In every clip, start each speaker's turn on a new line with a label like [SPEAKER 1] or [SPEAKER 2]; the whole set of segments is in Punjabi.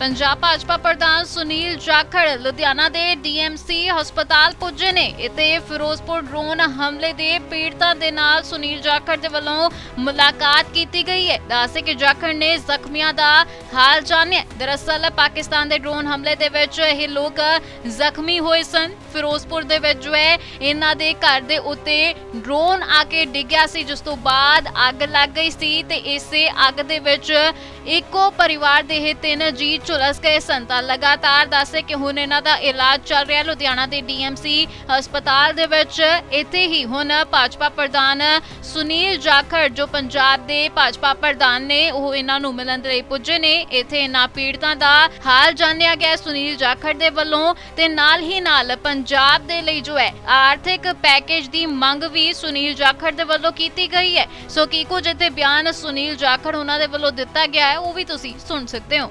[SPEAKER 1] ਪੰਜਾਬ ਭਾਜਪਾ ਪ੍ਰਧਾਨ ਸੁਨੀਲ ਜਾਖੜ ਲੁਧਿਆਣਾ ਦੇ ਡੀਐਮਸੀ ਹਸਪਤਾਲ ਪੁੱਜੇ ਨੇ। ਇਤੇ ਫਿਰੋਜ਼ਪੁਰ ਡਰੋਨ ਹਮਲੇ ਦੇ ਪੀੜਤਾਂ ਦੇ ਨਾਲ ਸੁਨੀਲ ਜਾਖੜ ਦੇ ਵੱਲੋਂ ਮੁਲਾਕਾਤ ਕੀਤੀ ਗਈ ਹੈ। ਦੱਸੇ ਕਿ ਜਾਖੜ ਨੇ ਜ਼ਖਮੀਆਂ ਦਾ ਹਾਲ ਜਾਣਿਆ। ਦਰਅਸਲ ਪਾਕਿਸਤਾਨ ਦੇ ਡਰੋਨ ਹਮਲੇ ਦੇ ਵਿੱਚ ਇਹ ਲੋਕ ਜ਼ਖਮੀ ਹੋਏ ਸਨ। ਫਿਰੋਜ਼ਪੁਰ ਦੇ ਵਿੱਚ ਜੋ ਹੈ, ਇਹਨਾਂ ਦੇ ਘਰ ਦੇ ਉੱਤੇ ਡਰੋਨ ਆ ਕੇ ਡਿੱਗਿਆ ਸੀ, ਜਿਸ ਤੋਂ ਬਾਅਦ ਅੱਗ ਲੱਗ ਗਈ ਸੀ ਤੇ ਇਸੇ ਅੱਗ ਦੇ ਵਿੱਚ ਇੱਕੋ ਪਰਿਵਾਰ ਦੇ ਇਹ ਤਿੰਨ ਜੀ ਝੁਲਸ ਗਏ ਸਨ। ਤਾਂ ਲਗਾਤਾਰ ਦੱਸੇ ਕਿ ਹੁਣ ਇਹਨਾਂ ਦਾ ਇਲਾਜ ਚੱਲ ਰਿਹਾ। ਲੁਧਿਆਣਾ ਦੇ ਡੀਐਮਸੀ ਹਸਪਤਾਲ ਦੇ ਵਿੱਚ ਇੱਥੇ ਹੀ ਹੁਣ ਭਾਜਪਾ ਪ੍ਰਧਾਨ ਸੁਨੀਲ ਜਾਖੜ, ਜੋ ਪੰਜਾਬ ਦੇ ਭਾਜਪਾ ਪ੍ਰਧਾਨ ਨੇ, ਉਹ ਇਹਨਾਂ ਨੂੰ ਮਿਲਣ ਲਈ ਪੁੱਜੇ ਨੇ। ਇੱਥੇ ਇਹਨਾਂ ਪੀੜਤਾਂ ਦਾ ਹਾਲ ਜਾਣਿਆ ਗਿਆ ਸੁਨੀਲ ਜਾਖੜ ਦੇ ਵੱਲੋਂ। ਤੇ ਨਾਲ ਹੀ ਨਾਲ ਪੰਜਾਬ ਦੇ ਲਈ ਜੋ ਹੈ, ਆਰਥਿਕ ਪੈਕੇਜ ਦੀ ਮੰਗ ਵੀ ਸੁਨੀਲ ਜਾਖੜ ਦੇ ਵੱਲੋਂ ਕੀਤੀ ਗਈ ਹੈ। ਸੋ ਕੀ ਕੁਝ ਇੱਥੇ ਬਿਆਨ ਸੁਨੀਲ ਜਾਖੜ ਉਹਨਾਂ ਦੇ ਵੱਲੋਂ ਦਿੱਤਾ ਗਿਆ ਹੈ, ਉਹ ਵੀ ਤੁਸੀਂ ਸੁਣ ਸਕਦੇ ਹੋ।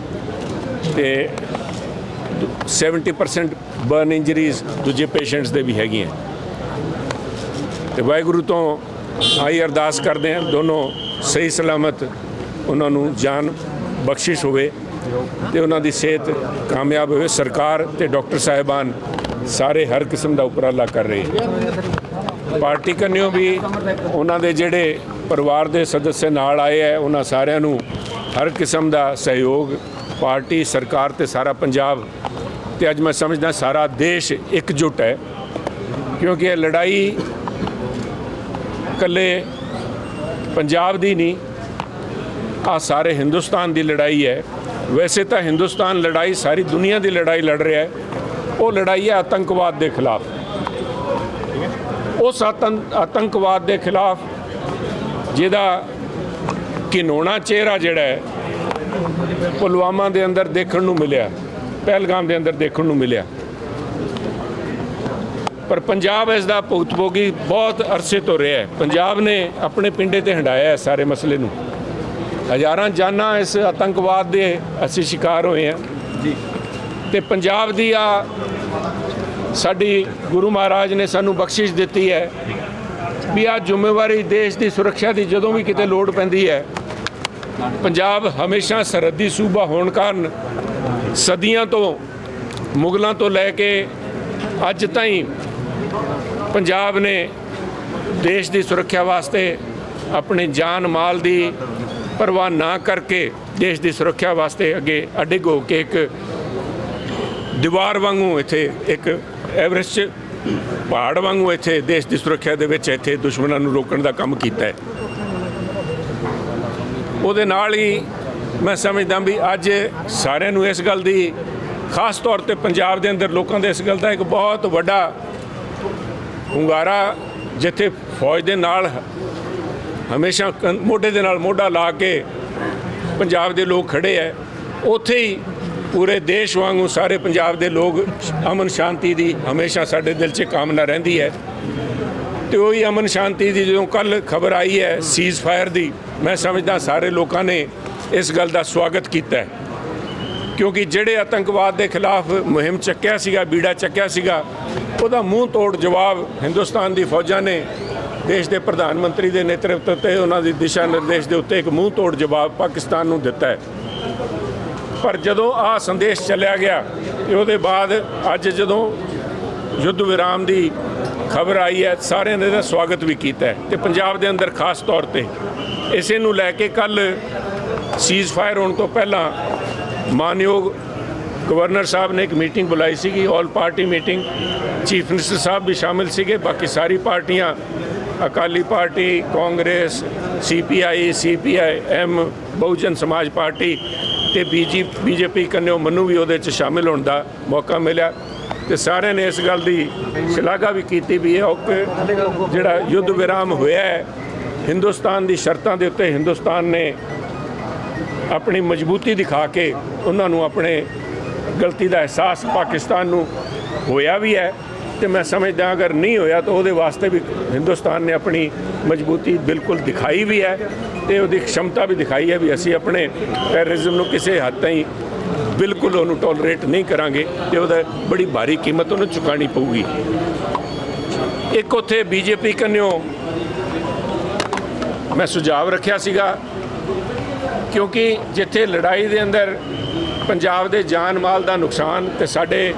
[SPEAKER 2] ਤੇ 70% ਬਰਨ ਇੰਜਰੀਜ਼ ਦੂਜੇ ਪੇਸ਼ੈਂਟਸ ਦੇ ਵੀ ਹੈਗੀਆਂ ਤੇ ਵਾਹਿਗੁਰੂ ਤੋਂ ਆਈ ਅਰਦਾਸ ਕਰਦੇ ਹਾਂ, ਦੋਨੋਂ ਸਹੀ ਸਲਾਮਤ ਉਹਨਾਂ ਨੂੰ ਜਾਨ ਬਖਸ਼ਿਸ਼ ਹੋਵੇ ਤੇ ਉਹਨਾਂ ਦੀ ਸਿਹਤ ਕਾਮਯਾਬ ਹੋਵੇ ਸਰਕਾਰ ਤੇ ਡਾਕਟਰ ਸਾਹਿਬਾਨ ਸਾਰੇ ਹਰ ਕਿਸਮ ਦਾ ਉਪਰਾਲਾ ਕਰ ਰਹੇ ਹੈ। ਪਾਰਟੀ ਕੰਨਿਓ ਵੀ ਉਹਨਾਂ ਦੇ ਜਿਹੜੇ ਪਰਿਵਾਰ ਦੇ ਸਦੱਸਿਆ ਨਾਲ ਆਏ ਹੈ, ਉਹਨਾਂ ਸਾਰਿਆਂ ਨੂੰ ਹਰ ਕਿਸਮ ਦਾ ਸਹਿਯੋਗ ਪਾਰਟੀ, ਸਰਕਾਰ ਤੇ ਸਾਰਾ ਪੰਜਾਬ ਤੇ ਅੱਜ ਮੈਂ ਸਮਝਦਾ ਸਾਰਾ ਦੇਸ਼ ਇਕਜੁੱਟ ਹੈ, ਕਿਉਂਕਿ ਇਹ ਲੜਾਈ ਇਕੱਲੇ ਪੰਜਾਬ ਦੀ ਨਹੀਂ ਆ ਸਾਰੇ ਹਿੰਦੁਸਤਾਨ ਦੀ ਲੜਾਈ ਹੈ। ਵੈਸੇ ਤਾਂ ਹਿੰਦੁਸਤਾਨ ਲੜਾਈ, ਸਾਰੀ ਦੁਨੀਆ ਦੀ ਲੜਾਈ ਲੜ ਰਿਹਾ ਹੈ। ਉਹ ਲੜਾਈ ਹੈ ਆਤੰਕਵਾਦ ਦੇ ਖਿਲਾਫ। ਉਸ ਆਤੰ- ਆਤੰਕਵਾਦ ਦੇ ਖਿਲਾਫ ਜਿਹਦਾ ਕਿਨੋਣਾ ਚਿਹਰਾ ਜਿਹੜਾ ਹੈ ਪੁਲਵਾਮਾ ਦੇ ਅੰਦਰ ਦੇਖਣ ਨੂੰ ਮਿਲਿਆ ਪਹਿਲਗਾਮ ਦੇ ਅੰਦਰ ਦੇਖਣ ਨੂੰ ਮਿਲਿਆ। ਪਰ ਪੰਜਾਬ ਇਸ ਦਾ ਭੁਗਤਭੋਗੀ ਬਹੁਤ ਅਰਸੇ ਤੋਂ ਰਿਹਾ ਹੈ। ਪੰਜਾਬ ਨੇ ਆਪਣੇ ਪਿੰਡੇ ਤੇ ਹੰਡਾਇਆ ਹੈ ਸਾਰੇ ਮਸਲੇ ਨੂੰ। ਹਜ਼ਾਰਾਂ ਜਾਨਾਂ ਇਸ ਆਤੰਕਵਾਦ ਦੇ ਅਸੀਂ ਸ਼ਿਕਾਰ ਹੋਏ ਹਾਂ। ਜੀ। ਤੇ ਪੰਜਾਬ ਦੀ ਆ ਸਾਡੀ ਗੁਰੂ ਮਹਾਰਾਜ ਨੇ ਸਾਨੂੰ ਬਖਸ਼ਿਸ਼ ਦਿੱਤੀ ਹੈ ਵੀ ਆ ਜ਼ਿੰਮੇਵਾਰੀ ਦੇਸ਼ ਦੀ ਸੁਰੱਖਿਆ ਦੀ ਜਦੋਂ ਵੀ ਕਿਤੇ ਲੋੜ ਪੈਂਦੀ ਹੈ ਪੰਜਾਬ ਹਮੇਸ਼ਾ ਸਰਹੱਦੀ ਸੂਬਾ ਹੋਣ ਕਾਰਨ ਸਦੀਆਂ ਤੋਂ, ਮੁਗਲਾਂ ਤੋਂ ਲੈ ਕੇ ਅੱਜ ਤਾਈਂ ਪੰਜਾਬ ਨੇ ਦੇਸ਼ ਦੀ ਸੁਰੱਖਿਆ ਵਾਸਤੇ ਆਪਣੇ ਜਾਨ ਮਾਲ ਦੀ ਪਰਵਾਹ ਨਾ ਕਰਕੇ ਦੇਸ਼ ਦੀ ਸੁਰੱਖਿਆ ਵਾਸਤੇ ਅੱਗੇ ਅਡਿੱਗ ਹੋ ਕੇ ਇੱਕ ਦੀਵਾਰ ਵਾਂਗੂ ਇੱਥੇ ਇੱਕ ਐਵਰੈਸਟ ਪਹਾੜ ਵਾਂਗੂ ਇੱਥੇ ਦੇਸ਼ ਦੀ ਸੁਰੱਖਿਆ ਦੇ ਵਿੱਚ ਇੱਥੇ ਦੁਸ਼ਮਣਾਂ ਨੂੰ ਰੋਕਣ ਦਾ ਕੰਮ ਕੀਤਾ ਹੈ। ਉਹਦੇ ਨਾਲ ਹੀ ਮੈਂ ਸਮਝਦਾ ਵੀ ਅੱਜ ਸਾਰਿਆਂ ਨੂੰ ਇਸ ਗੱਲ ਦੀ ਖਾਸ ਤੌਰ ਤੇ ਪੰਜਾਬ ਦੇ ਅੰਦਰ ਲੋਕਾਂ ਦੇ ਇਸ ਗੱਲ ਦਾ ਇੱਕ ਬਹੁਤ ਵੱਡਾ ਹੁੰਗਾਰਾ ਜਿੱਥੇ ਫੌਜ ਦੇ ਨਾਲ ਹਮੇਸ਼ਾ ਮੋਢੇ ਦੇ ਨਾਲ ਮੋਢਾ ਲਾ ਕੇ ਪੰਜਾਬ ਦੇ ਲੋਕ ਖੜੇ ਐ। ਉੱਥੇ ਹੀ ਪੂਰੇ ਦੇਸ਼ ਵਾਂਗੂ ਸਾਰੇ ਪੰਜਾਬ ਦੇ ਲੋਕ ਅਮਨ ਸ਼ਾਂਤੀ ਦੀ ਹਮੇਸ਼ਾ ਸਾਡੇ ਦਿਲ 'ਚ ਕਾਮਨਾ ਰਹਿੰਦੀ ਹੈ ਤੇ ਉਹੀ ਅਮਨ ਸ਼ਾਂਤੀ ਦੀ ਜਦੋਂ ਕੱਲ ਖਬਰ ਆਈ ਹੈ ਸੀਜ਼ ਫਾਇਰ ਦੀ ਮੈਂ ਸਮਝਦਾ ਸਾਰੇ ਲੋਕਾਂ ਨੇ ਇਸ ਗੱਲ ਦਾ ਸਵਾਗਤ ਕੀਤਾ ਕਿਉਂਕਿ ਜਿਹੜੇ ਆਤੰਕਵਾਦ ਦੇ ਖਿਲਾਫ ਮੁਹਿੰਮ ਚੱਕਿਆ ਸੀਗਾ, ਬੀੜਾ ਚੱਕਿਆ ਸੀਗਾ, ਉਹਦਾ ਮੂੰਹ ਤੋੜ ਜਵਾਬ ਹਿੰਦੁਸਤਾਨ ਦੀ ਫੌਜਾਂ ਨੇ, ਦੇਸ਼ ਦੇ ਪ੍ਰਧਾਨ ਮੰਤਰੀ ਦੇ ਨੇਤਰਤਵ ਤੇ ਉਹਨਾਂ ਦੀ ਦਿਸ਼ਾ ਨਿਰਦੇਸ਼ ਦੇ ਉੱਤੇ ਇੱਕ ਮੂੰਹ ਤੋੜ ਜਵਾਬ ਪਾਕਿਸਤਾਨ ਨੂੰ ਦਿੱਤਾ ਹੈ। ਪਰ ਜਦੋਂ ਆ ਸੰਦੇਸ਼ ਚੱਲਿਆ ਗਿਆ ਤੇ ਉਹਦੇ ਬਾਅਦ ਅੱਜ ਜਦੋਂ ਯੁੱਧ ਵਿਰਾਮ ਦੀ ਖਬਰ ਆਈ ਹੈ, ਸਾਰਿਆਂ ਨੇ ਇਹਦਾ ਸਵਾਗਤ ਵੀ ਕੀਤਾ ਹੈ ਤੇ ਪੰਜਾਬ ਦੇ ਅੰਦਰ ਖਾਸ ਤੌਰ ਤੇ ਇਸੇ ਨੂੰ ਲੈ ਕੇ ਕੱਲ ਸੀਜ਼ ਫਾਇਰ ਹੋਣ ਤੋਂ ਪਹਿਲਾਂ ਮਾਨਯੋਗ ਗਵਰਨਰ ਸਾਹਿਬ ਨੇ ਇੱਕ ਮੀਟਿੰਗ ਬੁਲਾਈ ਸੀਗੀ all party meeting chief minister ਸਾਹਿਬ ਵੀ ਸ਼ਾਮਿਲ ਸੀਗੇ, ਬਾਕੀ ਸਾਰੀ ਪਾਰਟੀਆਂ, Akali party, Congress CPI CPI M Bahujan Samaj party ਤੇ ਬੀਜੀ ਬੀਜੇਪੀ ਕੰਨਿਓ ਮੈਨੂੰ ਵੀ ਉਹਦੇ 'ਚ ਸ਼ਾਮਿਲ ਹੋਣ ਦਾ ਮੌਕਾ ਮਿਲਿਆ ਤੇ ਸਾਰਿਆਂ ਨੇ ਇਸ ਗੱਲ ਦੀ ਸ਼ਲਾਘਾ ਵੀ ਕੀਤੀ ਵੀ ਇਹ ਜਿਹੜਾ ਯੁੱਧ ਵਿਰਾਮ ਹੋਇਆ ਹੈ ਹਿੰਦੁਸਤਾਨ ਦੀ ਸ਼ਰਤਾਂ ਦੇ ਉੱਤੇ ਹਿੰਦੁਸਤਾਨ ਨੇ ਆਪਣੀ ਮਜ਼ਬੂਤੀ ਦਿਖਾ ਕੇ ਉਹਨਾਂ ਨੂੰ ਆਪਣੇ ਗਲਤੀ ਦਾ ਅਹਿਸਾਸ ਪਾਕਿਸਤਾਨ ਨੂੰ ਹੋਇਆ ਵੀ ਹੈ ਤੇ ਮੈਂ ਸਮਝਦਾ ਅਗਰ ਨਹੀਂ ਹੋਇਆ ਤਾਂ ਉਹਦੇ ਵਾਸਤੇ ਵੀ ਹਿੰਦੁਸਤਾਨ ਨੇ ਆਪਣੀ ਮਜ਼ਬੂਤੀ ਬਿਲਕੁਲ ਦਿਖਾਈ ਵੀ ਹੈ ਤੇ ਉਹਦੀ ਖਮਤਾ ਵੀ ਦਿਖਾਈ ਹੈ ਵੀ ਅਸੀਂ ਆਪਣੇ ਟੈਰਰਿਜ਼ਮ ਨੂੰ ਕਿਸੇ ਹੱਦ ਤਾਈਂ ਬਿਲਕੁਲ ਉਹਨੂੰ ਟੋਲਰੇਟ ਨਹੀਂ ਕਰਾਂਗੇ ਤੇ ਉਹਦਾ ਬੜੀ ਭਾਰੀ ਕੀਮਤ ਉਹਨੂੰ ਚੁਕਾਣੀ ਪਊਗੀ। ਇੱਕ ਉੱਥੇ ਬੀਜੇਪੀ ਕੰਨਿਓ ਮੈਂ ਸੁਝਾਅ ਰੱਖਿਆ ਸੀਗਾ, ਕਿਉਂਕਿ ਜਿੱਥੇ ਲੜਾਈ ਦੇ ਅੰਦਰ ਪੰਜਾਬ ਦੇ ਜਾਨ ਮਾਲ ਦਾ ਨੁਕਸਾਨ ਤੇ ਸਾਡੇ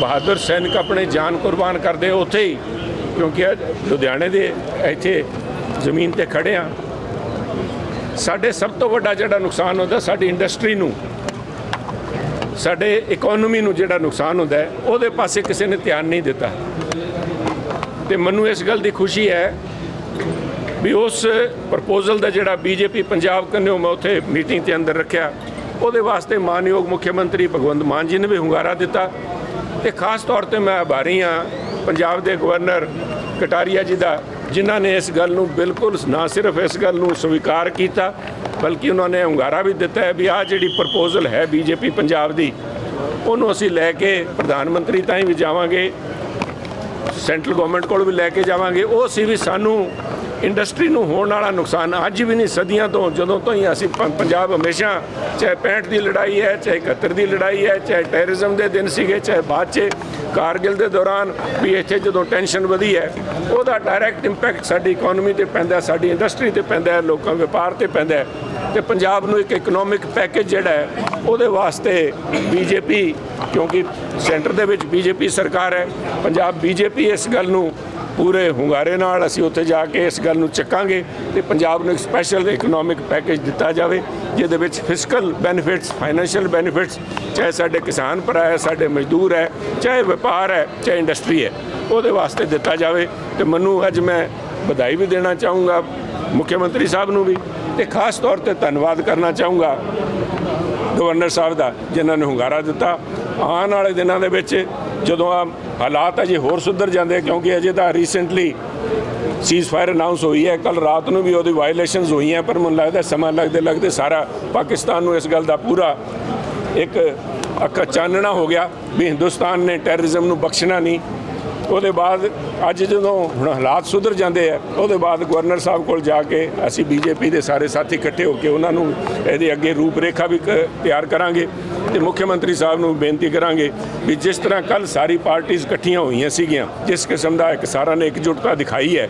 [SPEAKER 2] ਬਹਾਦਰ ਸੈਨਿਕ ਆਪਣੇ ਜਾਨ ਕੁਰਬਾਨ ਕਰਦੇ ਉੱਥੇ ਹੀ, ਕਿਉਂਕਿ ਅੱਜ ਲੁਧਿਆਣੇ ਦੇ ਇੱਥੇ ਜ਼ਮੀਨ ਤੇ ਖੜੇ ਆ। ਸਾਡੇ ਸਭ ਤੋਂ ਵੱਡਾ ਜਿਹੜਾ ਨੁਕਸਾਨ ਹੁੰਦਾ, ਸਾਡੀ ਇੰਡਸਟਰੀ ਨੂੰ, ਸਾਡੇ ਇਕਨੋਮੀ ਨੂੰ ਜਿਹੜਾ ਨੁਕਸਾਨ ਹੁੰਦਾ ਉਹਦੇ ਪਾਸੇ ਕਿਸੇ ਨੇ ਧਿਆਨ ਨਹੀਂ ਦਿੱਤਾ। ਤੇ ਮੈਨੂੰ ਇਸ ਗੱਲ ਦੀ ਖੁਸ਼ੀ ਹੈ ਵੀ ਉਸ ਪ੍ਰਪੋਜ਼ਲ ਦਾ ਜਿਹੜਾ ਬੀਜੇਪੀ ਪੰਜਾਬ ਕੰਨਿਓ ਮੈਂ ਉੱਥੇ ਮੀਟਿੰਗ 'ਤੇ ਅੰਦਰ ਰੱਖਿਆ। ਉਹਦੇ ਵਾਸਤੇ ਮਾਨਯੋਗ ਮੁੱਖ ਮੰਤਰੀ ਭਗਵੰਤ ਮਾਨ ਜੀ ਨੇ ਵੀ ਹੁੰਗਾਰਾ ਦਿੱਤਾ ਤੇ ਖਾਸ ਤੌਰ ਤੇ ਮੈਂ ਆਭਾਰੀ ਹਾਂ ਪੰਜਾਬ ਦੇ ਗਵਰਨਰ ਕਟਾਰੀਆ ਜੀ ਦਾ, ਜਿਨ੍ਹਾਂ ਨੇ ਇਸ ਗੱਲ ਨੂੰ ਬਿਲਕੁਲ ਨਾ ਸਿਰਫ ਇਸ ਗੱਲ ਨੂੰ ਸਵੀਕਾਰ ਕੀਤਾ, ਬਲਕਿ ਉਹਨਾਂ ਨੇ ਹੁੰਗਾਰਾ ਵੀ ਦਿੱਤਾ ਹੈ ਵੀ ਆਹ ਜਿਹੜੀ ਪ੍ਰਪੋਜ਼ਲ ਹੈ ਬੀਜੇਪੀ ਪੰਜਾਬ ਦੀ, ਉਹਨੂੰ ਅਸੀਂ ਲੈ ਕੇ ਪ੍ਰਧਾਨ ਮੰਤਰੀ ਤਾਈਂ ਵੀ ਜਾਵਾਂਗੇ, ਸੈਂਟਰਲ ਗਵਰਨਮੈਂਟ ਕੋਲ ਵੀ ਲੈ ਕੇ ਜਾਵਾਂਗੇ। ਉਹ ਸੀ ਵੀ ਸਾਨੂੰ ਇੰਡਸਟਰੀ ਨੂੰ ਹੋਣ ਵਾਲਾ ਨੁਕਸਾਨ ਅੱਜ ਵੀ ਨਹੀਂ, ਸਦੀਆਂ ਤੋਂ, ਜਦੋਂ ਤੋਂ ਹੀ ਅਸੀਂ ਪੰਜਾਬ ਹਮੇਸ਼ਾ ਚਾਹੇ 65 ਦੀ ਲੜਾਈ ਹੈ, ਚਾਹੇ 71 ਦੀ ਲੜਾਈ ਹੈ, ਚਾਹੇ ਟੈਰਰਿਜ਼ਮ ਦੇ ਦਿਨ ਸੀਗੇ, ਚਾਹੇ ਬਾਅਦ 'ਚ ਕਾਰਗਿਲ ਦੇ ਦੌਰਾਨ ਵੀ ਇੱਥੇ ਜਦੋਂ ਟੈਨਸ਼ਨ ਵਧੀ ਹੈ, ਉਹਦਾ ਡਾਇਰੈਕਟ ਇੰਪੈਕਟ ਸਾਡੀ ਇਕਨੋਮੀ ਤੇ ਪੈਂਦਾ, ਸਾਡੀ ਇੰਡਸਟਰੀ ਤੇ ਪੈਂਦਾ ਲੋਕਾਂ ਵਪਾਰ ਤੇ ਪੈਂਦਾ ਹੈ। ਤੇ ਪੰਜਾਬ ਨੂੰ ਇੱਕ ਇਕਨੋਮਿਕ ਪੈਕੇਜ ਜਿਹੜਾ ਹੈ, ਉਹਦੇ ਵਾਸਤੇ ਬੀਜੇਪੀ ਕਿਉਂਕਿ ਸੈਂਟਰ ਦੇ ਵਿੱਚ ਬੀਜੇਪੀ ਸਰਕਾਰ ਹੈ, ਪੰਜਾਬ ਬੀਜੇਪੀ ਇਸ ਗੱਲ ਨੂੰ ਪੂਰੇ ਹੁੰਗਾਰੇ ਨਾਲ ਅਸੀਂ ਉੱਥੇ ਜਾ ਕੇ ਇਸ ਗੱਲ ਨੂੰ ਚੱਕਾਂਗੇ ਤੇ ਪੰਜਾਬ ਨੂੰ ਇੱਕ ਸਪੈਸ਼ਲ ਇਕਨੋਮਿਕ ਪੈਕੇਜ ਦਿੱਤਾ ਜਾਵੇ, ਜਿਹਦੇ ਵਿੱਚ ਫਿਸਕਲ ਬੈਨੀਫਿਟਸ ਫਾਈਨੈਂਸ਼ੀਅਲ ਬੈਨੀਫਿਟਸ ਚਾਹੇ ਸਾਡੇ ਕਿਸਾਨ ਭਰਾ ਹੈ, ਸਾਡੇ ਮਜ਼ਦੂਰ ਹੈ, ਚਾਹੇ ਵਪਾਰ ਹੈ, ਚਾਹੇ ਇੰਡਸਟਰੀ ਹੈ, ਉਹਦੇ ਵਾਸਤੇ ਦਿੱਤਾ ਜਾਵੇ। ਤੇ ਮੈਨੂੰ ਅੱਜ ਮੈਂ ਵਧਾਈ ਵੀ ਦੇਣਾ ਚਾਹੂੰਗਾ, ਮੁੱਖ ਮੰਤਰੀ ਸਾਹਿਬ ਨੂੰ ਵੀ, ਤੇ ਖਾਸ ਤੌਰ ਤੇ ਧੰਨਵਾਦ ਕਰਨਾ ਚਾਹੂੰਗਾ ਗਵਰਨਰ ਸਾਹਿਬ ਦਾ, ਜਿਨ੍ਹਾਂ ਨੇ ਹੁੰਗਾਰਾ ਦਿੱਤਾ। ਆਉਣ ਵਾਲੇ ਦਿਨਾਂ ਦੇ ਵਿੱਚ ਜਦੋਂ ਆ ਹਾਲਾਤ ਅਜੇ ਹੋਰ ਸੁਧਰ ਜਾਂਦੇ ਕਿਉਂਕਿ ਅਜੇ ਤਾਂ ਰੀਸੈਂਟਲੀ ਸੀਜ਼ ਫਾਇਰ ਅਨਾਉਂਸ ਹੋਈ ਹੈ। ਕੱਲ ਰਾਤ ਨੂੰ ਵੀ ਉਹਦੀ ਵਾਇਲੇਸ਼ਨਸ ਹੋਈਆਂ, ਪਰ ਮੈਨੂੰ ਲੱਗਦਾ ਸਮਾਂ ਲੱਗਦੇ ਲੱਗਦੇ ਸਾਰਾ ਪਾਕਿਸਤਾਨ ਨੂੰ ਇਸ ਗੱਲ ਦਾ ਪੂਰਾ ਇੱਕ ਅੱਖਾਂ ਚਾਨਣਾ ਹੋ ਗਿਆ ਵੀ ਹਿੰਦੁਸਤਾਨ ਨੇ ਟੈਰਰਿਜ਼ਮ ਨੂੰ ਬਖਸ਼ਣਾ ਨਹੀਂ। ਉਹਦੇ ਬਾਅਦ ਅੱਜ ਜਦੋਂ ਹੁਣ ਹਾਲਾਤ ਸੁਧਰ ਜਾਂਦੇ ਆ, ਉਹਦੇ ਬਾਅਦ ਗਵਰਨਰ ਸਾਹਿਬ ਕੋਲ ਜਾ ਕੇ ਅਸੀਂ ਬੀਜੇਪੀ ਦੇ ਸਾਰੇ ਸਾਥੀ ਇਕੱਠੇ ਹੋ ਕੇ ਉਹਨਾਂ ਨੂੰ ਇਹਦੇ ਅੱਗੇ ਰੂਪਰੇਖਾ ਵੀ ਕ- ਤਿਆਰ ਕਰਾਂਗੇ ਤੇ ਮੁੱਖ ਮੰਤਰੀ ਸਾਹਿਬ ਨੂੰ ਬੇਨਤੀ ਕਰਾਂਗੇ ਵੀ ਜਿਸ ਤਰ੍ਹਾਂ ਕੱਲ ਸਾਰੀ ਪਾਰਟੀਆਂ ਇਕੱਠੀਆਂ ਹੋਈਆਂ ਸੀਗੀਆਂ, ਜਿਸ ਕਿਸਮ ਦਾ ਇੱਕ ਸਾਰਾ ਨੇ ਇਕਜੁੱਟਤਾ ਦਿਖਾਈ ਹੈ,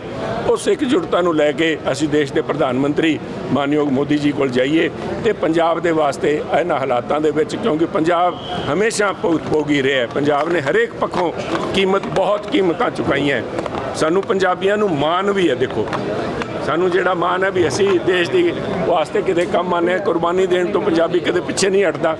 [SPEAKER 2] ਉਸ ਇਕਜੁੱਟਤਾ ਨੂੰ ਲੈ ਕੇ ਅਸੀਂ ਦੇਸ਼ ਦੇ ਪ੍ਰਧਾਨ ਮੰਤਰੀ ਮਾਨਯੋਗ ਮੋਦੀ ਜੀ ਕੋਲ ਜਾਈਏ ਤੇ ਪੰਜਾਬ ਦੇ ਵਾਸਤੇ ਇਹਨਾਂ ਹਾਲਾਤਾਂ ਦੇ ਵਿੱਚ, ਕਿਉਂਕਿ ਪੰਜਾਬ ਹਮੇਸ਼ਾ ਭੁਗਤ ਭੋਗੀ ਰਿਹਾ ਹੈ, ਪੰਜਾਬ ਨੇ ਹਰੇਕ ਪੱਖੋਂ ਕੀਮਤ, ਬਹੁਤ ਕੀਮਤਾਂ ਚੁਕਾਈਆਂ ਸਾਨੂੰ ਪੰਜਾਬੀਆਂ ਨੂੰ ਮਾਣ ਵੀ ਹੈ, ਦੇਖੋ। ਸਾਨੂੰ ਜਿਹੜਾ ਮਾਣ ਹੈ ਵੀ ਅਸੀਂ ਦੇਸ਼ ਦੀ ਵਾਸਤੇ ਕਿਤੇ ਕੰਮ ਆਨੇ ਹਾਂ, ਕੁਰਬਾਨੀ ਦੇਣ ਤੋਂ ਪੰਜਾਬੀ ਕਦੇ ਪਿੱਛੇ ਨਹੀਂ ਹਟਦਾ।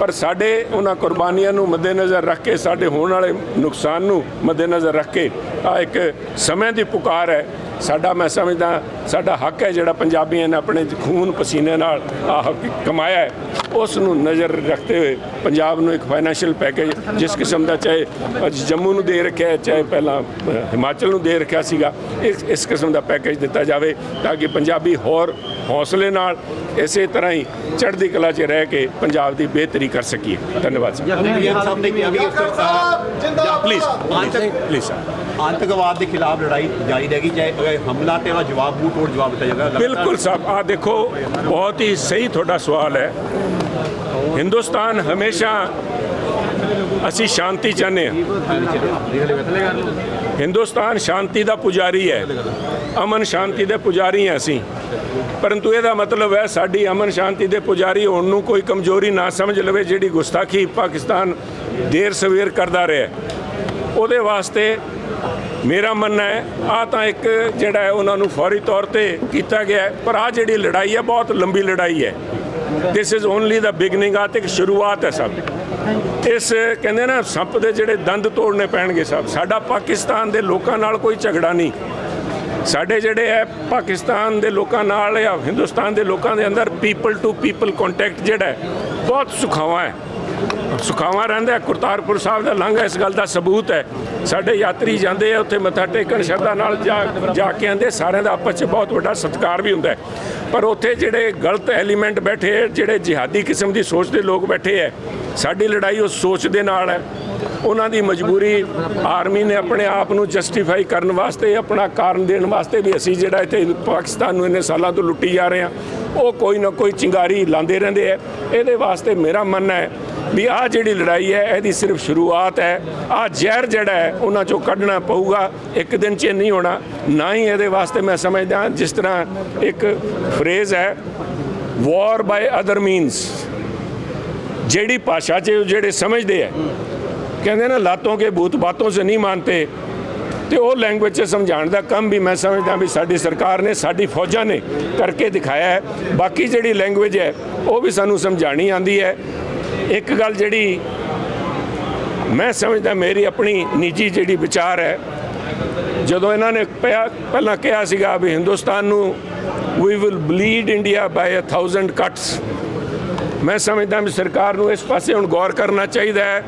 [SPEAKER 2] ਪਰ ਸਾਡੇ ਉਹਨਾਂ ਕੁਰਬਾਨੀਆਂ ਨੂੰ ਮੱਦੇਨਜ਼ਰ ਰੱਖ ਕੇ, ਸਾਡੇ ਹੋਣ ਵਾਲੇ ਨੁਕਸਾਨ ਨੂੰ ਮੱਦੇਨਜ਼ਰ ਰੱਖ ਕੇ ਆ ਇੱਕ ਸਮੇਂ ਦੀ ਪੁਕਾਰ ਹੈ। ਸਾਡਾ ਮੈਂ ਸਮਝਦਾ ਸਾਡਾ ਹੱਕ ਹੈ ਜਿਹੜਾ ਪੰਜਾਬੀਆਂ ਨੇ ਆਪਣੇ ਖੂਨ ਪਸੀਨੇ ਨਾਲ ਆ ਹੱਕ ਕਮਾਇਆ ਹੈ ਉਸ ਨੂੰ ਨਜ਼ਰ ਰੱਖਦੇ ਹੋਏ ਪੰਜਾਬ ਨੂੰ ਇੱਕ ਫਾਈਨੈਂਸ਼ੀਅਲ ਪੈਕੇਜ ਜਿਸ ਕਿਸਮ ਦਾ ਚਾਹੇ ਅੱਜ ਜੰਮੂ ਨੂੰ ਦੇ ਰੱਖਿਆ ਹੈ, ਚਾਹੇ ਪਹਿਲਾਂ ਹਿਮਾਚਲ ਨੂੰ ਦੇ ਰੱਖਿਆ ਸੀਗਾ ਇਸ ਇਸ ਕਿਸਮ ਦਾ ਪੈਕੇਜ ਦਿੱਤਾ ਜਾਵੇ ਤਾਂ ਕਿ ਪੰਜਾਬੀ ਹੋਰ ਹੌਸਲੇ ਨਾਲ ਇਸੇ ਤਰ੍ਹਾਂ ਹੀ ਚੜ੍ਹਦੀ ਕਲਾ 'ਚ ਰਹਿ ਕੇ ਪੰਜਾਬ ਦੀ ਬਿਹਤਰੀ ਕਰ ਸਕੀਏ। ਧੰਨਵਾਦ
[SPEAKER 3] ਕਿਹਾ ਵੀ
[SPEAKER 2] ਪਲੀਜ਼ ਪਲੀਜ਼ ਸਰ
[SPEAKER 3] ਆਤੰਕਵਾਦ ਦੇ ਖਿਲਾਫ ਲੜਾਈ ਜਾਰੀ ਰਹੇਗੀ ਚਾਹੇ ਤੇ ਉਹਦਾ ਜਵਾਬ ਮੂੰਹ ਤੋੜ ਜਵਾਬ ਦਿੱਤਾ ਜਾਏਗਾ
[SPEAKER 2] ਬਿਲਕੁਲ ਸਾਹਿਬ ਆ ਦੇਖੋ, ਬਹੁਤ ਹੀ ਸਹੀ ਤੁਹਾਡਾ ਸਵਾਲ ਹੈ। ਹਿੰਦੁਸਤਾਨ ਹਮੇਸ਼ਾ ਅਸੀਂ ਸ਼ਾਂਤੀ ਚਾਹੁੰਦੇ ਹਾਂ। ਹਿੰਦੁਸਤਾਨ ਸ਼ਾਂਤੀ ਦਾ ਪੁਜਾਰੀ ਹੈ। ਅਮਨ ਸ਼ਾਂਤੀ ਦੇ ਪੁਜਾਰੀ ਹਾਂ ਅਸੀਂ। ਪਰੰਤੂ ਇਹਦਾ ਮਤਲਬ ਹੈ, ਸਾਡੀ ਅਮਨ ਸ਼ਾਂਤੀ ਦੇ ਪੁਜਾਰੀ ਹੋਣ ਨੂੰ ਕੋਈ ਕਮਜ਼ੋਰੀ ਨਾ ਸਮਝ ਲਵੇ, ਜਿਹੜੀ ਗੁਸਤਾਖੀ ਪਾਕਿਸਤਾਨ ਦੇਰ ਸਵੇਰ ਕਰਦਾ ਰਿਹਾ ਉਹਦੇ ਵਾਸਤੇ ਮੇਰਾ ਮੰਨਣਾ ਹੈ ਆ ਤਾਂ ਇੱਕ ਜਿਹੜਾ ਹੈ ਉਹਨਾਂ ਨੂੰ ਫੌਰੀ ਤੌਰ ਤੇ ਕੀਤਾ ਗਿਆ ਪਰ ਆ ਜਿਹੜੀ ਲੜਾਈ ਹੈ, ਬਹੁਤ ਲੰਬੀ ਲੜਾਈ ਹੈ। This is only the beginning ਆ ਤੇ ਇੱਕ ਸ਼ੁਰੂਆਤ ਹੈ ਸਭ। ਇਸ ਕਹਿੰਦੇ ਨਾ, ਸੱਪ ਦੇ ਜਿਹੜੇ ਦੰਦ ਤੋੜਨੇ ਪੈਣਗੇ ਸਭ। ਸਾਡਾ ਪਾਕਿਸਤਾਨ ਦੇ ਲੋਕਾਂ ਨਾਲ ਕੋਈ ਝਗੜਾ ਨਹੀਂ। ਸਾਡੇ ਜਿਹੜੇ ਹੈ, ਪਾਕਿਸਤਾਨ ਦੇ ਲੋਕਾਂ ਨਾਲ ਜਾਂ ਹਿੰਦੁਸਤਾਨ ਦੇ ਲੋਕਾਂ ਦੇ ਅੰਦਰ ਪੀਪਲ ਟੂ ਪੀਪਲ ਕੰਟੈਕਟ ਜਿਹੜਾ ਬਹੁਤ ਸੁਖਾਵਾਂ ਹੈ। ਸੁਖਾਵਾਂ ਰਹਿੰਦਾ ਕਰਤਾਰਪੁਰ ਸਾਹਿਬ ਦਾ ਲੰਘ ਇਸ ਗੱਲ ਦਾ ਸਬੂਤ ਹੈ। ਸਾਡੇ ਯਾਤਰੀ ਜਾਂਦੇ ਆ ਉੱਥੇ ਮੱਥਾ ਟੇਕਣ ਸ਼ਰਧਾ ਨਾਲ ਜਾ ਕੇ ਆਂਦੇ ਸਾਰਿਆਂ ਦਾ ਆਪਸ 'ਚ ਬਹੁਤ ਵੱਡਾ ਸਤਿਕਾਰ ਵੀ ਹੁੰਦਾ ਪਰ ਉੱਥੇ ਜਿਹੜੇ ਗਲਤ ਐਲੀਮੈਂਟ ਬੈਠੇ ਹੈ, ਜਿਹੜੇ ਜਿਹਾਦੀ ਕਿਸਮ ਦੀ ਸੋਚ ਦੇ ਲੋਕ ਬੈਠੇ ਹੈ ਸਾਡੀ ਲੜਾਈ ਉਸ ਸੋਚ ਦੇ ਨਾਲ ਹੈ। ਉਹਨਾਂ ਦੀ ਮਜਬੂਰੀ ਆਰਮੀ ਨੇ ਆਪਣੇ ਆਪ ਨੂੰ ਜਸਟੀਫਾਈ ਕਰਨ ਵਾਸਤੇ ਆਪਣਾ ਕਾਰਨ ਦੇਣ ਵਾਸਤੇ ਵੀ ਅਸੀਂ ਜਿਹੜਾ ਇੱਥੇ ਪਾਕਿਸਤਾਨ ਨੂੰ ਇੰਨੇ ਸਾਲਾਂ ਤੋਂ ਲੁੱਟੀ ਜਾ ਰਹੇ ਹਾਂ ਉਹ ਕੋਈ ਨਾ ਕੋਈ ਚਿੰਗਾਰੀ ਲਾਉਂਦੇ ਰਹਿੰਦੇ ਹੈ ਇਹਦੇ ਵਾਸਤੇ ਮੇਰਾ ਮੰਨਣਾ ਹੈ ਵੀ ਆਹ ਜਿਹੜੀ ਲੜਾਈ ਹੈ, ਇਹਦੀ ਸਿਰਫ ਸ਼ੁਰੂਆਤ ਹੈ। ਆਹ ਜ਼ਹਿਰ ਜਿਹੜਾ ਹੈ, ਉਹਨਾਂ ਚੋਂ ਕੱਢਣਾ ਪਊਗਾ। ਇੱਕ ਦਿਨ 'ਚ ਨਹੀਂ ਹੋਣਾ। ਨਾ ਹੀ ਇਹਦੇ ਵਾਸਤੇ ਮੈਂ ਸਮਝਦਾ, ਜਿਸ ਤਰ੍ਹਾਂ ਇੱਕ ਫਰੇਜ਼ ਹੈ ਵਾਰ ਬਾਈ ਅਦਰ ਮੀਨਸ ਜਿਹੜੀ ਭਾਸ਼ਾ 'ਚ ਜਿਹੜੇ ਸਮਝਦੇ ਹੈ, ਕਹਿੰਦੇ ਨਾ ਲਾਤੋਂ ਕੇ ਭੂਤ ਬਾਤੋਂ ਸੇ ਨਹੀਂ ਮਾਨਤੇ। ਤੇ ਉਹ ਲੈਂਗੁਏਜ 'ਚ ਸਮਝਾਉਣ ਦਾ ਕੰਮ ਵੀ ਮੈਂ ਸਮਝਦਾ ਵੀ ਸਾਡੀ ਸਰਕਾਰ ਨੇ, ਸਾਡੀ ਫੌਜਾਂ ਨੇ ਕਰਕੇ ਦਿਖਾਇਆ ਹੈ। ਬਾਕੀ ਜਿਹੜੀ ਲੈਂਗੁਏਜ ਹੈ, ਉਹ ਵੀ ਸਾਨੂੰ ਸਮਝਾਣੀ ਆਂਦੀ ਹੈ। ਇੱਕ ਗੱਲ ਜਿਹੜੀ ਮੈਂ ਸਮਝਦਾ ਮੇਰੀ ਆਪਣੀ ਨਿੱਜੀ ਜਿਹੜੀ ਵਿਚਾਰ ਹੈ, ਜਦੋਂ ਇਹਨਾਂ ਨੇ ਪਿਆ- ਪਹਿਲਾਂ ਕਿਹਾ ਸੀਗਾ ਵੀ ਹਿੰਦੁਸਤਾਨ ਨੂੰ ਵੀ will bleed India by a 1000 cuts ਮੈਂ ਸਮਝਦਾ ਵੀ ਸਰਕਾਰ ਨੂੰ ਇਸ ਪਾਸੇ ਹੁਣ ਗੌਰ ਕਰਨਾ ਚਾਹੀਦਾ ਹੈ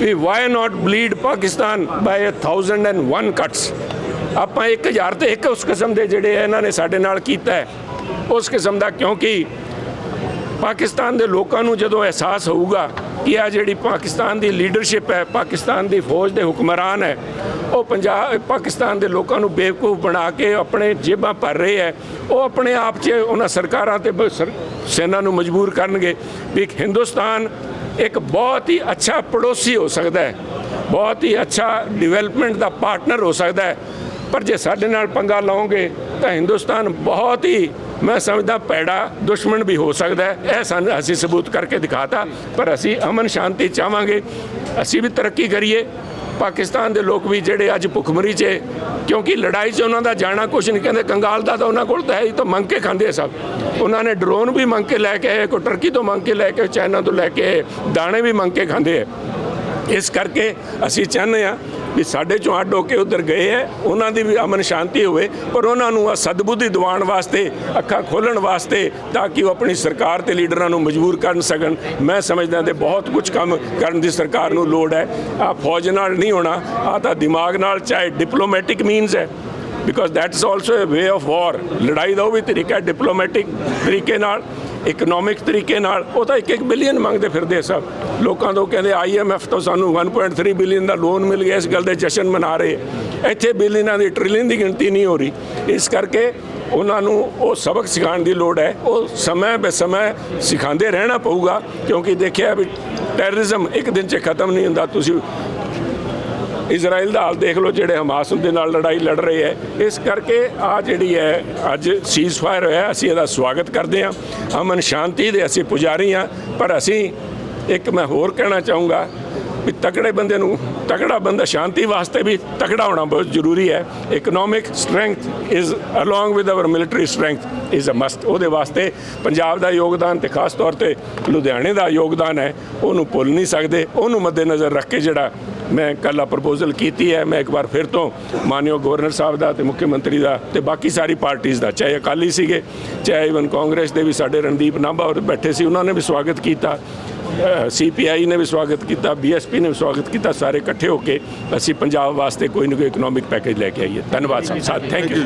[SPEAKER 2] ਵੀ why not bleed Pakistan by 1001 cuts ਆਪਾਂ 1000 ਤੇ ਇੱਕ ਉਸ ਕਿਸਮ ਦੇ ਜਿਹੜੇ ਇਹਨਾਂ ਨੇ ਸਾਡੇ ਨਾਲ ਕੀਤਾ ਉਸ ਕਿਸਮ ਦਾ ਕਿਉਂਕਿ ਪਾਕਿਸਤਾਨ ਦੇ ਲੋਕਾਂ ਨੂੰ ਜਦੋਂ ਅਹਿਸਾਸ ਹੋਊਗਾ ਕਿ ਆ ਜਿਹੜੀ ਪਾਕਿਸਤਾਨ ਦੀ ਲੀਡਰਸ਼ਿਪ ਹੈ, ਪਾਕਿਸਤਾਨ ਦੀ ਫੌਜ ਦੇ ਹੁਕਮਰਾਨ ਹੈ, ਉਹ ਪੰਜਾਬ, ਪਾਕਿਸਤਾਨ ਦੇ ਲੋਕਾਂ ਨੂੰ ਬੇਵਕੂਫ ਬਣਾ ਕੇ ਆਪਣੇ ਜੇਬਾਂ ਭਰ ਰਹੇ ਹੈ, ਉਹ ਆਪਣੇ ਆਪ 'ਚ ਉਹਨਾਂ ਸਰਕਾਰਾਂ ਤੇ ਸਰ- ਸੈਨਾ ਨੂੰ ਮਜਬੂਰ ਕਰਨਗੇ ਵੀ ਹਿੰਦੁਸਤਾਨ ਇੱਕ ਬਹੁਤ ਹੀ ਅੱਛਾ ਪੜੋਸੀ ਹੋ ਸਕਦਾ ਹੈ, ਬਹੁਤ ਹੀ ਅੱਛਾ ਡਿਵੈਲਪਮੈਂਟ ਦਾ ਪਾਰਟਨਰ ਹੋ ਸਕਦਾ ਹੈ, ਪਰ ਜੇ ਸਾਡੇ ਨਾਲ ਪੰਗਾ ਲਾਓਗੇ ਤਾਂ ਹਿੰਦੁਸਤਾਨ ਬਹੁਤ ਹੀ ਮੈਂ ਸਮਝਦਾ ਪੈੜਾ ਦੁਸ਼ਮਣ ਵੀ ਹੋ ਸਕਦਾ ਹੈ। ਇਹ ਸਾਨੂੰ ਅਸੀਂ ਸਬੂਤ ਕਰਕੇ ਦਿਖਾਤਾ ਪਰ ਅਸੀਂ ਅਮਨ ਸ਼ਾਂਤੀ ਚਾਹਾਂਗੇ। ਅਸੀਂ ਵੀ ਤਰੱਕੀ ਕਰੀਏ। ਪਾਕਿਸਤਾਨ ਦੇ ਲੋਕ ਵੀ ਜਿਹੜੇ ਅੱਜ ਭੁੱਖਮਰੀ 'ਚ ਕਿਉਂਕਿ ਲੜਾਈ 'ਚ ਉਹਨਾਂ ਦਾ ਜਾਣਾ ਕੁਛ ਨਹੀਂ ਕਹਿੰਦੇ ਕੰਗਾਲ ਦਾ ਤਾਂ ਉਹਨਾਂ ਕੋਲ ਤਾਂ ਹੈ ਹੀ ਤਾਂ ਮੰਗ ਕੇ ਖਾਂਦੇ ਸਭ। ਉਹਨਾਂ ਨੇ ਡਰੋਨ ਵੀ ਮੰਗ ਕੇ ਲੈ ਕੇ ਆਏ ਕੋਈ ਟਰਕੀ ਤੋਂ ਮੰਗ ਕੇ ਲੈ ਕੇ ਚਾਈਨਾ ਤੋਂ ਲੈ ਕੇ ਆਏ, ਦਾਣੇ ਵੀ ਮੰਗ ਕੇ ਖਾਂਦੇ ਆ। ਇਸ ਕਰਕੇ ਅਸੀਂ ਚਾਹੁੰਦੇ ਆ ਵੀ ਸਾਡੇ ਚੋਂ ਅੱਡ ਹੋ ਕੇ ਉਧਰ ਗਏ ਹੈ ਉਹਨਾਂ ਦੀ ਵੀ ਅਮਨ ਸ਼ਾਂਤੀ ਹੋਵੇ, ਪਰ ਉਹਨਾਂ ਨੂੰ ਆ ਸਦਬੁੱਧੀ ਦਿਵਾਉਣ ਵਾਸਤੇ, ਅੱਖਾਂ ਖੋਲਣ ਵਾਸਤੇ ਤਾਂ ਕਿ ਉਹ ਆਪਣੀ ਸਰਕਾਰ ਤੇ ਲੀਡਰਾਂ ਨੂੰ ਮਜਬੂਰ ਕਰਨ ਸਕਣ। ਮੈਂ ਸਮਝਦਾ ਤੇ ਬਹੁਤ ਕੁਝ ਕੰਮ ਕਰਨ ਦੀ ਸਰਕਾਰ ਨੂੰ ਲੋੜ ਹੈ ਆ ਫੌਜ ਨਾਲ ਨਹੀਂ ਹੋਣਾ ਆ ਤਾਂ ਦਿਮਾਗ ਨਾਲ ਚਾਹੇ ਡਿਪਲੋਮੈਟਿਕ ਮੀਨਸ ਹੈ because that's also a way of war ਲੜਾਈ ਦਾ ਉਹ ਵੀ ਤਰੀਕਾ ਡਿਪਲੋਮੈਟਿਕ ਤਰੀਕੇ ਨਾਲ। ਇਕਨੋਮਿਕ ਤਰੀਕੇ ਨਾਲ, ਉਹ ਤਾਂ 1-1 ਬਿਲੀਅਨ ਮੰਗਦੇ ਫਿਰਦੇ ਸਭ ਲੋਕਾਂ ਤੋਂ ਕਹਿੰਦੇ ਆਈਐਮਐਫ ਤੋਂ ਸਾਨੂੰ 1.3 ਬਿਲੀਅਨ ਦਾ ਲੋਨ ਮਿਲ ਗਿਆ, ਇਸ ਗੱਲ ਦੇ ਜਸ਼ਨ ਮਨਾ ਰਹੇ। ਇੱਥੇ ਬਿਲੀਅਨਾਂ ਦੀ ਟ੍ਰਿਲੀਅਨ ਦੀ ਗਿਣਤੀ ਨਹੀਂ ਹੋ ਰਹੀ। ਇਸ ਕਰਕੇ ਉਹਨਾਂ ਨੂੰ ਉਹ ਸਬਕ ਸਿਖਾਉਣ ਦੀ ਲੋੜ ਹੈ। ਉਹ ਸਮੇਂ ਬੇ ਸਮੇਂ ਸਿਖਾਉਂਦੇ ਰਹਿਣਾ ਪਊਗਾ, ਕਿਉਂਕਿ ਦੇਖਿਆ ਵੀ ਟੈਰਰਿਜ਼ਮ ਇੱਕ ਦਿਨ 'ਚ ਖਤਮ ਨਹੀਂ ਹੁੰਦਾ। ਤੁਸੀਂ ਇਜ਼ਰਾਈਲ ਦਾ ਹਾਲ ਦੇਖ ਲਓ, ਜਿਹੜੇ ਹਮਾਸ ਦੇ ਨਾਲ ਲੜਾਈ ਲੜ ਰਹੇ ਹੈ। ਇਸ ਕਰਕੇ ਆ ਜਿਹੜੀ ਹੈ, ਅੱਜ ਸੀਜ਼ ਫਾਇਰ ਹੋਇਆ, ਅਸੀਂ ਇਹਦਾ ਸਵਾਗਤ ਕਰਦੇ ਹਾਂ। ਅਮਨ ਸ਼ਾਂਤੀ ਦੇ ਅਸੀਂ ਪੁਜਾਰੀ ਹਾਂ, ਪਰ ਅਸੀਂ ਇੱਕ ਮੈਂ ਹੋਰ ਕਹਿਣਾ ਚਾਹੂੰਗਾ ਵੀ ਤਕੜੇ ਬੰਦੇ ਨੂੰ, ਤਕੜਾ ਬੰਦਾ ਸ਼ਾਂਤੀ ਵਾਸਤੇ ਵੀ ਤਕੜਾ ਹੋਣਾ ਬਹੁਤ ਜ਼ਰੂਰੀ ਹੈ। Economic strength is along with our military strength is a must ਉਹਦੇ ਵਾਸਤੇ ਪੰਜਾਬ ਦਾ ਯੋਗਦਾਨ ਤੇ ਖਾਸ ਤੌਰ ਤੇ ਲੁਧਿਆਣੇ ਦਾ ਯੋਗਦਾਨ ਹੈ। ਉਹਨੂੰ ਭੁੱਲ ਨਹੀਂ ਸਕਦੇ। ਉਹਨੂੰ ਮੱਦੇਨਜ਼ਰ ਰੱਖ ਕੇ ਜਿਹੜਾ ਮੈਂ ਕੱਲ੍ਹ ਆ ਪ੍ਰਪੋਜ਼ਲ ਕੀਤੀ ਹੈ, ਮੈਂ ਇੱਕ ਵਾਰ ਫਿਰ ਤੋਂ ਮਾਨਯੋਗ ਗਵਰਨਰ ਸਾਹਿਬ ਦਾ ਤੇ ਮੁੱਖ ਮੰਤਰੀ ਦਾ ਤੇ ਬਾਕੀ ਸਾਰੀ ਪਾਰਟੀਆਂ ਦਾ, ਚਾਹੇ ਅਕਾਲੀ ਸੀਗੇ, ਚਾਹੇ ਇਵਨ ਕਾਂਗਰਸ ਦੇ ਵੀ ਸਾਡੇ ਰਣਦੀਪ ਨਾਭਾ ਔਰ ਬੈਠੇ ਸੀ, ਉਹਨਾਂ ਨੇ ਵੀ ਸਵਾਗਤ ਕੀਤਾ। ਸੀਪੀਆਈ ਨੇ ਵੀ ਸਵਾਗਤ ਕੀਤਾ ਬੀਐਸਪੀ ਨੇ ਵੀ ਸਵਾਗਤ ਕੀਤਾ ਸਾਰੇ ਇਕੱਠੇ ਹੋ ਕੇ ਅਸੀਂ ਪੰਜਾਬ ਵਾਸਤੇ ਕੋਈ ਨਾ ਕੋਈ ਇਕਨੋਮਿਕ ਪੈਕੇਜ ਲੈ ਕੇ ਆਈਏ। ਧੰਨਵਾਦ ਸਾਹਿਬ ਥੈਂਕ ਯੂ